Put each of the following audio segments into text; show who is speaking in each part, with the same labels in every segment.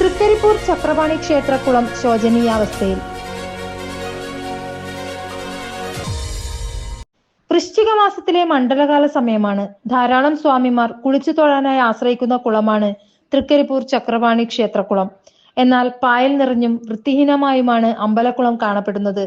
Speaker 1: തൃക്കരിപ്പൂർ ചക്രപാണി ക്ഷേത്രക്കുളം ശോചനീയാവസ്ഥയിൽ. വൃശ്ചിക മാസത്തിലെ മണ്ഡലകാല സമയമാണ്. ധാരാളം സ്വാമിമാർ കുളിച്ചു തൊഴാനായി ആശ്രയിക്കുന്ന കുളമാണ് തൃക്കരിപ്പൂർ ചക്രപാണി ക്ഷേത്രക്കുളം. എന്നാൽ പായൽ നിറഞ്ഞും വൃത്തിഹീനമായുമാണ് അമ്പലക്കുളം കാണപ്പെടുന്നത്.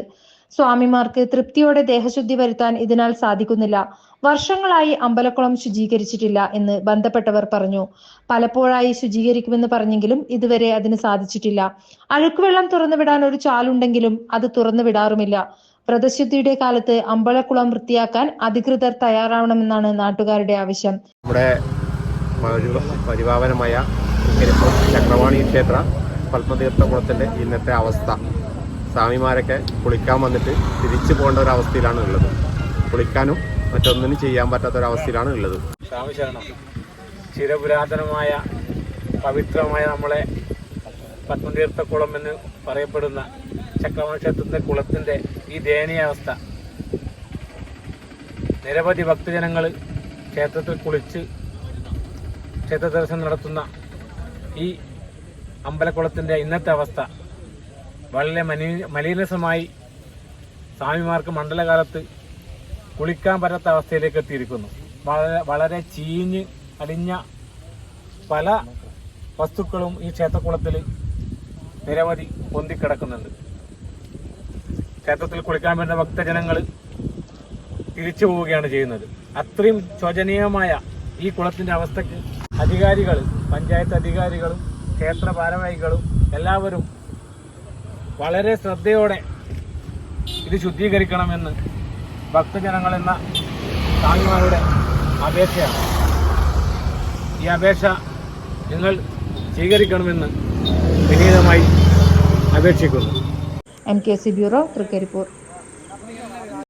Speaker 1: സ്വാമിമാർക്ക് തൃപ്തിയോടെ ദേഹശുദ്ധി വരുത്താൻ ഇതിനാൽ സാധിക്കുന്നില്ല. വർഷങ്ങളായി അമ്പലക്കുളം ശുചീകരിച്ചിട്ടില്ല എന്ന് ബന്ധപ്പെട്ടവർ പറഞ്ഞു. പലപ്പോഴായി ശുചീകരിക്കുമെന്ന് പറഞ്ഞെങ്കിലും ഇതുവരെ അതിന് സാധിച്ചിട്ടില്ല. അഴുക്കുവെള്ളം തുറന്നുവിടാൻ ഒരു ചാലുണ്ടെങ്കിലും അത് തുറന്നു വിടാറുമില്ല വ്രതശുദ്ധിയുടെ കാലത്ത് അമ്പലക്കുളം വൃത്തിയാക്കാൻ അധികൃതർ തയ്യാറാവണമെന്നാണ് നാട്ടുകാരുടെ ആവശ്യം.
Speaker 2: നമ്മുടെ പരി- പരിപാവനമായ ചക്രവാണി ക്ഷേത്ര പത്മതീർത്ഥകുളത്തിന്റെ ഇന്നത്തെ അവസ്ഥ. സ്വാമിമാരൊക്കെ കുളിക്കാൻ വന്നിട്ട് തിരിച്ചു പോകേണ്ട ഒരു അവസ്ഥയിലാണ് ഉള്ളത്. കുളിക്കാനും മറ്റൊന്നിനും ചെയ്യാൻ പറ്റാത്ത ഒരു അവസ്ഥയിലാണ് ഉള്ളത്.
Speaker 3: സ്വാമിശരണം ചിരപുരാതനമായ പവിത്രമായ നമ്മളെ പത്മതീർത്ഥക്കുളം എന്ന് പറയപ്പെടുന്ന ചക്രവംശത്തിന്റെ കുളത്തിന്റെ ഈ ദയനീയാവസ്ഥ നിരവധി ഭക്തജനങ്ങൾ ക്ഷേത്രത്തിൽ കുളിച്ച് ക്ഷേത്ര ദർശനം നടത്തുന്ന ഈ അമ്പലക്കുളത്തിന്റെ ഇന്നത്തെ അവസ്ഥ. വളരെ മലീ മലീനസമായി സ്വാമിമാർക്ക് മണ്ഡലകാലത്ത് കുളിക്കാൻ പറ്റാത്ത അവസ്ഥയിലേക്ക് എത്തിയിരിക്കുന്നു. വളരെ വളരെ ചീഞ്ഞ് അടിഞ്ഞ പല വസ്തുക്കളും ഈ ക്ഷേത്രക്കുളത്തിൽ നിരവധി പൊന്തിക്കിടക്കുന്നുണ്ട്. ക്ഷേത്രത്തിൽ കുളിക്കാൻ വരുന്ന ഭക്തജനങ്ങൾ തിരിച്ചു പോവുകയാണ് ചെയ്യുന്നത്. അത്രയും ശോചനീയമായ ഈ കുളത്തിന്റെ അവസ്ഥയ്ക്ക് അധികാരികൾ പഞ്ചായത്ത് അധികാരികളും ക്ഷേത്ര ഭാരവാഹികളും എല്ലാവരും വളരെ ശ്രദ്ധയോടെ ഇത് ശുദ്ധീകരിക്കണമെന്ന് ഭക്തജനങ്ങൾ എന്ന സ്വാമിമാരുടെ അപേക്ഷയാണ്. ഈ അപേക്ഷ നിങ്ങൾ സ്വീകരിക്കണമെന്ന് വിനീതമായി അപേക്ഷിക്കുന്നു.
Speaker 1: M K C bureau Thrikaripur